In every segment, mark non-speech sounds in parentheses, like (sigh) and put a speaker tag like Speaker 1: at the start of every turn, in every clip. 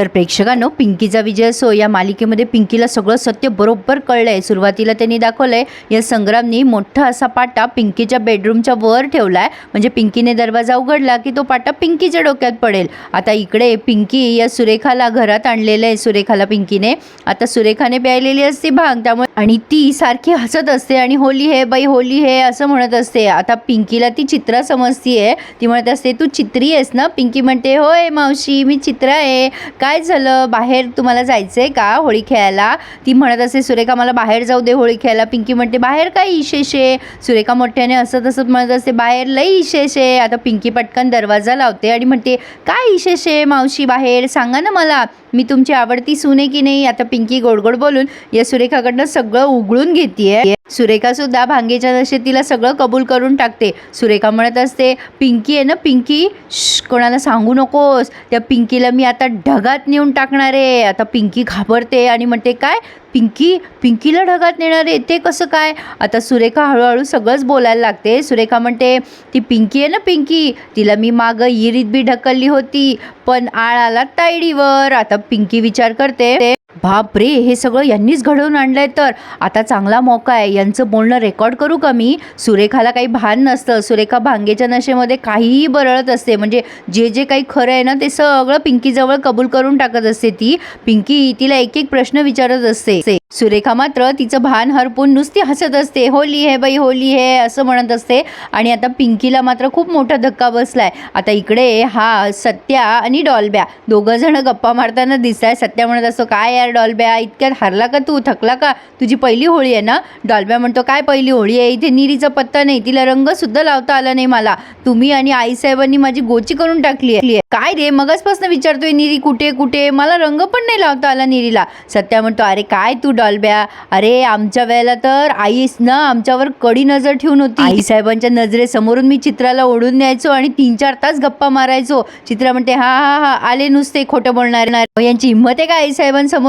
Speaker 1: तर प्रेक्षकांनो पिंकीचा विजय असो या मालिकेमध्ये पिंकीला सगळं सत्य बरोबर कळलंय. सुरुवातीला त्यांनी दाखवलंय या संग्रामनी मोठा असा पाटा पिंकीच्या बेडरूमच्या वर ठेवलाय. म्हणजे पिंकीने दरवाजा उघडला की तो पाटा पिंकीच्या डोक्यात पडेल. आता इकडे पिंकी या सुरेखाला घरात आणलेलं आहे सुरेखाला पिंकीने. आता सुरेखाने प्यायलेली असते भांग त्यामुळे आणि ती सारखी हसत असते आणि होली हे बाई होली हे असं म्हणत असते. आता पिंकीला ती चित्रा समजतीये. ती म्हणत असते तू चित्री आहेस ना? पिंकी म्हणते होय मावशी मी चित्र आहे. काय झालं? बाहेर तुम्हाला जायचं आहे का होळी खेळायला? ती म्हणत असते सुरेखा मला बाहेर जाऊ दे होळी खेळायला. पिंकी म्हणते बाहेर काय इशेष आहे? सुरेखा मोठ्याने असत असत म्हणत असते बाहेर लई इशेष आहे. आता पिंकी पटकन दरवाजा लावते आणि म्हणते काय इशेष आहे मावशी बाहेर? सांगा ना मला मी तुमची आवडती सून आहे की नाही? आता पिंकी गोडगोड बोलून या सुरेखाकडनं सगळं उघडून घेते सुरेखा सुद्धा भांगेच्या नशेत तिला सगळं कबूल करून टाकते. सुरेखा म्हणत असते पिंकी आहे ना पिंकी? कोणाला सांगू नकोस. त्या पिंकीला मी आता ढगात नेऊन टाकणार. आहे आता पिंकी घाबरते आणि म्हणते काय? पिंकी पिंकीला ढगात नेणार आहे ते कसं काय? आता सुरेखा हळूहळू सगळंच बोलायला लागते. सुरेखा म्हणते ती पिंकी आहे ना पिंकी? तिला मी मागं इरीत बी ढकलली होती पण आळ आला तायडीवर. आता पिंकी विचार करते बाप रे हे सगळं यांनीच घडवून आणलंय तर. आता चांगला मौका आहे. यांचं बोलणं रेकॉर्ड करू का मी? सुरेखाला काही भान नसतं. सुरेखा भांगेच्या नशेमध्ये काहीही बरळत असते. म्हणजे जे जे काही खरं आहे ना ते सगळं पिंकीजवळ कबूल करून टाकत असते ती. पिंकी तिला एक एक प्रश्न विचारत असते. सुरेखा मात्र तिचं भान हरपून नुसती हसत असते. होली हे बाई होली हे असं म्हणत असते. आणि आता पिंकीला मात्र खूप मोठा धक्का बसलाय. आता इकडे हा सत्या आणि डॉल्ब्या दोघं जण गप्पा मारताना दिसत आहे सत्या म्हणत असतो काय यार डॉलब्या इतक्यात हरला का तू? थकला का? तुझी पहिली होळी आहे ना? डॉलब्या म्हणतो काय पहिली होळी आहे? इथे निरीचा पत्ता नाही. तिला रंग सुद्धा लावता आला नाही मला. तुम्ही आणि आईसाहेबांनी माझी गोची करून टाकली आहे. काय रे? मगचपासून विचारतोय निरी कुठे कुठे? मला रंग पण नाही लावता आला निरीला. सत्या म्हणतो अरे काय तू डॉलब्या? अरे आमच्या वेळेला तर आईस ना आमच्यावर कडी नजर ठेवून होती. आई साहेबांच्या नजरेसमोरून मी चित्राला ओढून न्यायचो आणि तीन चार तास गप्पा मारायचो. चित्रा म्हणते हा हा हा आले नुसते खोटं बोलणार. यांची हिंमत आहे का आई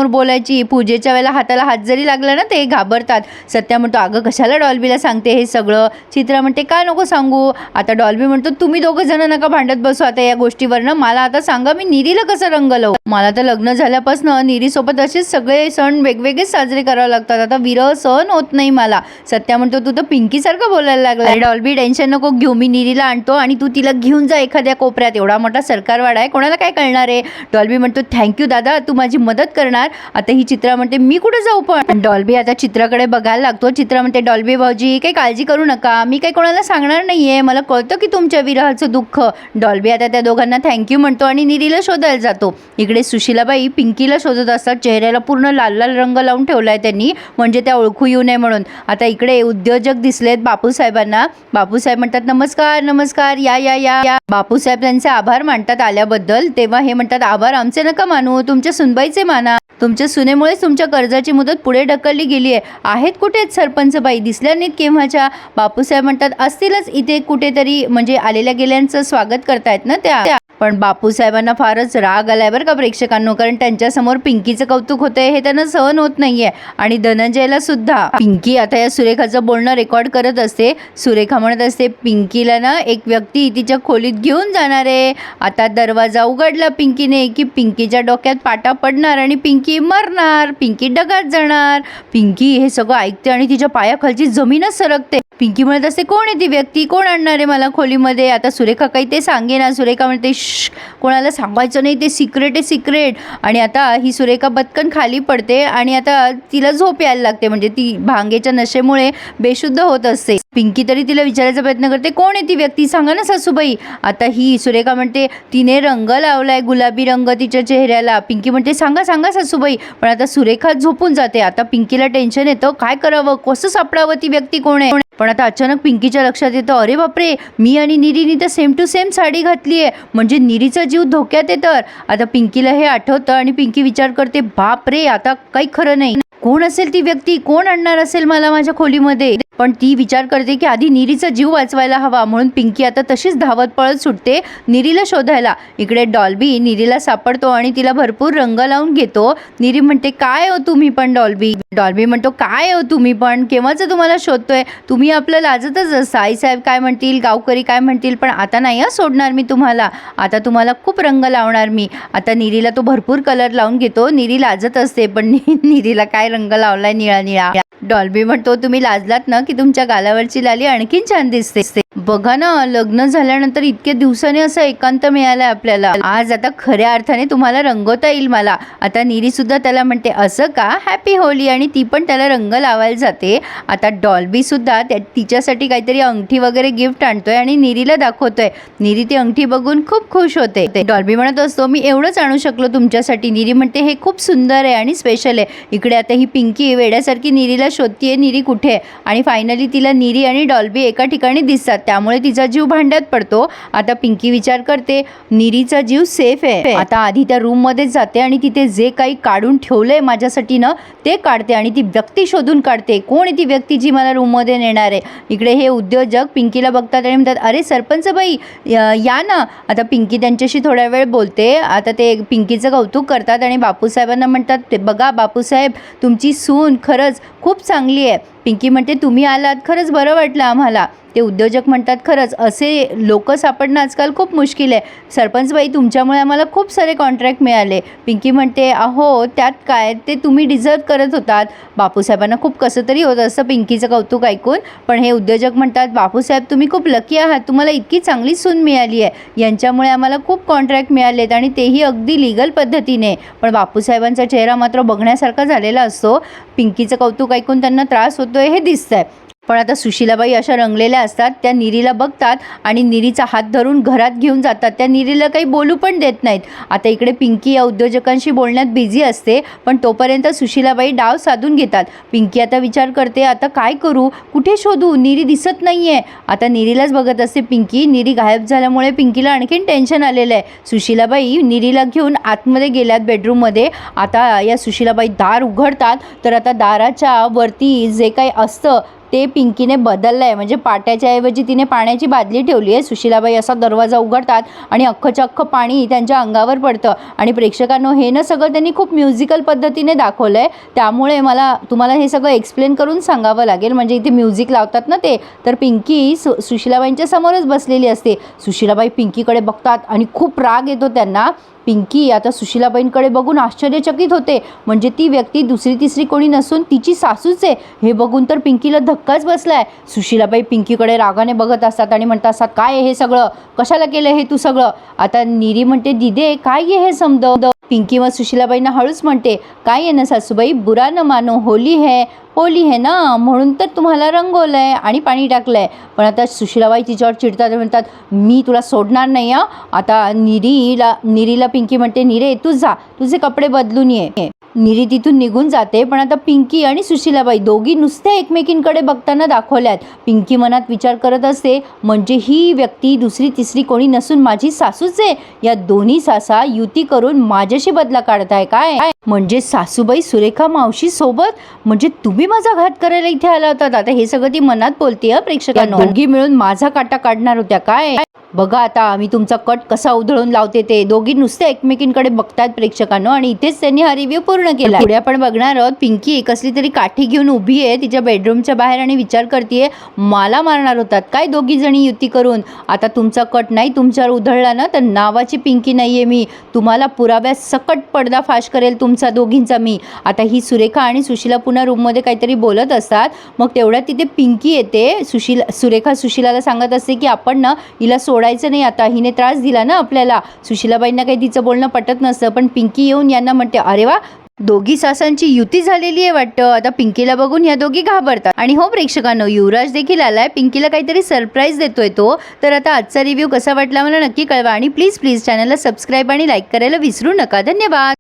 Speaker 1: समोर बोलायची पूजेच्या वेळेला हाताला हात जरी लागला ना ते घाबरतात. सत्या म्हणतो अगं कशाला डॉल्बीला सांगते हे सगळं? चित्रा म्हणते काय नको सांगू. आता डॉल्बी म्हणतो तुम्ही दोघं जण नका भांडत बसू आता या गोष्टीवरनं. मला आता सांगा मी निरीला कसं रंगलो मला तर लग्न झाल्यापासून निरीसोबत असेच सगळे सण वेगवेगळे साजरे करावे लागतात. आता विरह सहन होत नाही मला. सत्या म्हणतो तू तर पिंकीसारखं बोलायला लागला डॉल्बी टेन्शन नको घेऊ. मी निरीला आणतो आणि तू तिला घेऊन जा एखाद्या कोपऱ्यात. एवढा मोठा सरकारवाडा आहे. कोणाला काय कळणार आहे? डॉल्बी म्हणतो थँक्यू दादा. तू माझी मदत करणार. आता ही चित्रा म्हणते मी कुठे जाऊ पण? डॉल्बी आता चित्राकडे बघायला लागतो. चित्रा म्हणते डॉल्बी भाऊजी काही काळजी करू नका. मी काही कोणाला सांगणार नाहीये. मला कळतं की तुमच्या विरहाचं दुःख. डॉल्बी आता त्या दोघांना थँक्यू म्हणतो आणि निरीला शोधायला जातो. इकडे सुशीलाबाई पिंकीला शोधत असतात. चेहऱ्याला पूर्ण लाल लाल रंग लावून ठेवलाय त्यांनी. म्हणजे त्या ओळखू येऊ नये म्हणून. आता इकडे उद्योजक दिसलेत बापूसाहेबांना. बापूसाहेब म्हणतात नमस्कार नमस्कार. या या या या. बापूसाहेब त्यांचे आभार मानतात आल्याबद्दल. तेव्हा हे म्हणतात आभार आमचे नका मानू तुमच्या सुनबाईचे माना. तुमच्या सुनेमुळेच तुमच्या कर्जाची मुदत पुढे ढकलली गेली आहे आहेत कुठे आहेत सरपंच बाई? दिसल्या नाहीत केव्हाच्या? बापूसाहेब म्हणतात असतीलच इथे कुठेतरी म्हणजे आलेल्या गेल्यांचं स्वागत करतायत ना त्या. त्या. पण बापूसाहेबांना फारच राग आलाय बरं का प्रेक्षकांनो कारण त्यांच्यासमोर पिंकीचं कौतुक होतंय हे त्यांना सहन होत नाहीये. आणि धनंजयला सुद्धा. पिंकी आता या सुरेखाचं बोलणं रेकॉर्ड करत असते. सुरेखा म्हणत असते पिंकीला ना एक व्यक्ती तिच्या खोलीत घेऊन जाणार आहे. आता दरवाजा उघडला पिंकीने की पिंकीच्या डोक्यात पाटा पडणार आणि पिंकी मरणार पिंकी डगात जाणार. पिंकी हे सगळं ऐकते आणि तिच्या पायाखालची जमीनच सरकते. पिंकी म्हणत असते कोण आहे ती व्यक्ती? कोण आणणार आहे मला खोलीमध्ये? आता सुरेखा काही ते सांगे ना. सुरेखा म्हणते श कोणाला सांगायचं नाही ते सिक्रेट आहे सिक्रेट आणि आता ही सुरेखा बदकन खाली पडते आणि आता तिला झोप यायला लागते. म्हणजे ती भांगेच्या नशेमुळे बेशुद्ध होत असते. पिंकी तरी तिला विचारायचा प्रयत्न करते कोण आहे ती व्यक्ती? सांगा ना सासूबाई. आता ही सुरेखा म्हणते तिने रंग लावलाय गुलाबी रंग तिच्या चेहऱ्याला. पिंकी म्हणते सांगा सांगा सासूबाई पण आता सुरेखा झोपून जाते. आता पिंकीला टेन्शन येतं. काय करावं? कसं सापडावं ती व्यक्ती कोण आहे? पण आता अचानक पिंकीच्या लक्षात येतं अरे बापरे मी आणि निरीनी तर सेम टू सेम साडी घातली आहे म्हणजे निरीचा जीव धोक्यात आहे तर आता पिंकीला हे आठवतं आणि पिंकी विचार करते बाप रे आता काही खरं नाही. कोण असेल ती व्यक्ती? कोण आणणार असेल मला माझ्या खोलीमध्ये? पण ती विचार करते की आधी निरीचा जीव वाचवायला हवा. म्हणून पिंकी आता तशीच धावत पळत सुटते निरीला शोधायला. इकडे डॉल्बी निरीला सापडतो आणि तिला भरपूर रंग लावून घेतो. निरी म्हणते काय हो तुम्ही पण डॉल्बी? डॉल्बी म्हणतो काय हो तुम्ही पण? केव्हाच तुम्हाला शोधतोय? तुम्ही आपलं लाजतच असता आईसाहेब काय म्हणतील? गावकरी काय म्हणतील? पण आता नाही सोडणार मी तुम्हाला. आता तुम्हाला खूप रंग लावणार मी. आता निरीला तो भरपूर कलर लावून घेतो. निरी लाजत असते पण (laughs) निरीला काय रंग लावलाय निळा निळा. डॉल्बी म्हणतो तुम्ही लाजलात ना की तुमच्या गालावरची लाली आणखीन छान दिसते. बघा ना लग्न झाल्यानंतर इतक्या दिवसाने असं एकांत मिळालंय आपल्याला. आज आता खऱ्या अर्थाने तुम्हाला रंगवता येईल मला. आता निरी सुद्धा त्याला म्हणते असं का? हॅपी होली. आणि ती पण त्याला रंग लावायला जाते. आता डॉल्बी सुद्धा त्या तिच्यासाठी काहीतरी अंगठी वगैरे गिफ्ट आणतोय आणि निरीला दाखवतोय. निरी ती अंगठी बघून खूप खुश होते. डॉल्बी म्हणत असतो मी एवढंच आणू शकलो तुमच्यासाठी. निरी म्हणते हे खूप सुंदर आहे आणि स्पेशल आहे. इकडे आता ही पिंकी वेड्यासारखी निरीला शोधतीये निरी कुठे आहे? आणि फायनली तिला निरी आणि डॉल्बी एका ठिकाणी दिसतात. त्यामुळे तिचा जीव भांड्यात पडतो. आता पिंकी विचार करते निरीचा जीव सेफ आहे. आता आधी त्या रूममध्ये जाते आणि तिथे जे काही काढून ठेवलंय माझ्यासाठी ना ते काढते आणि ती व्यक्ती शोधून काढते. कोण आहे ती व्यक्ती जी मला रूममध्ये नेणार आहे? इकडे हे उद्योजक पिंकीला बघतात आणि म्हणतात अरे सरपंच बाई या या ना. आता पिंकी त्यांच्याशी थोड्या वेळ बोलते. आता ते पिंकीचं कौतुक करतात आणि बापूसाहेबांना म्हणतात "ते बघा बापूसाहेब तुमची सून खरंच खूप चांगली आहे. पिंकी म्हणते तुम्ही आलात खरंच बरं वाटलं आम्हाला. ते उद्योजक म्हणतात खरंच असे लोक सापडणं आजकाल खूप मुश्किल आहे. सरपंचबाई तुमच्यामुळे आम्हाला खूप सारे कॉन्ट्रॅक्ट मिळाले. पिंकी म्हणते अहो त्यात काय? ते तुम्ही डिझर्व करत होतात. बापूसाहेबांना खूप कसं तरी होत असतं पिंकीचं कौतुक ऐकून. पण हे उद्योजक म्हणतात बापूसाहेब तुम्ही खूप लकी आहात. तुम्हाला इतकी चांगली सून मिळाली आहे. यांच्यामुळे आम्हाला खूप कॉन्ट्रॅक्ट मिळालेत आणि तेही अगदी लिगल पद्धतीने. पण बापूसाहेबांचा चेहरा मात्र बघण्यासारखा झालेला असतो. पिंकीचं कौतुक ऐकून त्यांना त्रास होतोय हे दिसतंय. पण आता सुशिलाबाई अशा रंगलेल्या असतात त्या निरीला बघतात आणि निरीचा हात धरून घरात घेऊन जातात. त्या निरीला काही बोलू पण देत नाहीत. आता इकडे पिंकी या उद्योजकांशी बोलण्यात बिझी असते पण तोपर्यंत सुशिलाबाई डाव साधून घेतात. पिंकी आता विचार करते आता काय करू? कुठे शोधू? निरी दिसत नाही आहे आता निरीलाच बघत असते पिंकी. निरी गायब झाल्यामुळे पिंकीला आणखीन टेन्शन आलेलं आहे. सुशिलाबाई निरीला घेऊन आतमध्ये गेल्यात बेडरूममध्ये आता या सुशिलाबाई दार उघडतात. तर आता दाराच्या वरती जे काही असतं ते पिंकीने बदललं आहे म्हणजे पाट्याच्या ऐवजी तिने पाण्याची बादली ठेवली आहे. सुशिलाबाई असा दरवाजा उघडतात आणि अख्खचक्ख पाणी त्यांच्या अंगावर पडतं. आणि प्रेक्षकांनो हे ना सगळं त्यांनी खूप म्युझिकल पद्धतीने दाखवलं आहे त्यामुळे मला तुम्हाला हे सगळं एक्सप्लेन करून सांगावं लागेल. म्हणजे इथे म्युझिक लावतात ना ते तर पिंकी सु सुशिलाबाईंच्या समोरच बसलेली असते. सुशिलाबाई पिंकीकडे बघतात आणि खूप राग येतो त्यांना. पिंकी आता सुशिलाबाईंकडे बघून आश्चर्यचकित होते. म्हणजे ती व्यक्ती दुसरी तिसरी कोणी नसून तिची सासूच आहे. हे बघून तर पिंकीला धक्काच बसलाय. सुशिलाबाई पिंकीकडे रागाने बघत असतात आणि म्हणत असतात काय आहे हे सगळं? कशाला केलं हे तू सगळं? आता निरी म्हणते दिदे काय आहे हे समज पिंकी मग सुशिलाबाईंना हळूच म्हणते काय आहे ना सासूबाई? बुरा न मानो होली है होली आहे ना? म्हणून तर तुम्हाला रंगवलंय आणि पाणी टाकलंय. पण आता सुशिलाबाई तिच्यावर चिडतात म्हणतात मी तुला सोडणार नाही हं. आता निरीला निरीला पिंकी म्हणते निरे तू जा. तुझे कपडे बदलून ये. निरी तिथून निघून जाते पण आता पिंकी आणि सुशिलाबाई दोघी नुसत्या एकमेकींकडे बघताना दाखवल्यात. पिंकी मनात विचार करत असते म्हणजे ही व्यक्ती दुसरी तिसरी कोणी नसून माझी सासूच आहे. या दोन्ही सासा युती करून माझ्याशी बदला काढताय काय? म्हणजे सासूबाई सुरेखा मावशी सोबत? म्हणजे तुम्ही माझा घात करायला इथे आला होता आता हे सगळं ती मनात बोलते प्रेक्षकांना. दोघी मिळून माझा काटा काढणार होत्या काय? बघा आता मी तुमचा कट कसा उधळून लावते ते. दोघी नुसते एकमेकींकडे बघतात प्रेक्षकांनो आणि इथेच त्यांनी हा रिव्ह्यू पूर्ण केला. पुढे आपण बघणार आहोत पिंकी कसली तरी काठी घेऊन उभी आहे तिच्या बेडरूमच्या बाहेर आणि विचार करते मला मारणार होतात काय दोघी जणी युती करून? आता तुमचा कट नाही तुमच्यावर उधळला ना तर नावाची पिंकी नाहीये मी. तुम्हाला पुराव्यात सकट पडदा फाश करेल तुमचा दोघींचा मी. आता ही सुरेखा आणि सुशिला पुन्हा रूममध्ये काहीतरी बोलत असतात. मग तेवढ्यात तिथे पिंकी येते. सुशिला सुरेखा सुशिलाला सांगत असते की आपण ना हिला सोडायचं नाही आता. हिने त्रास दिला ना आपल्याला. सुशिलाबाईंना काही तिचं बोलणं पटत नसतं पण पिंकी येऊन यांना म्हणते अरे वा दोघी सासांची युती झालेली आहे वाटतं. आता पिंकीला बघून ह्या दोघी घाबरतात. आणि हो प्रेक्षकांनो युवराज देखील आलाय. पिंकीला काहीतरी सरप्राईज देतोय तो. तर आता आजचा रिव्ह्यू कसा वाटला मला नक्की कळवा. आणि प्लीज प्लीज चॅनलला सबस्क्राईब आणि लाईक करायला विसरू नका. धन्यवाद.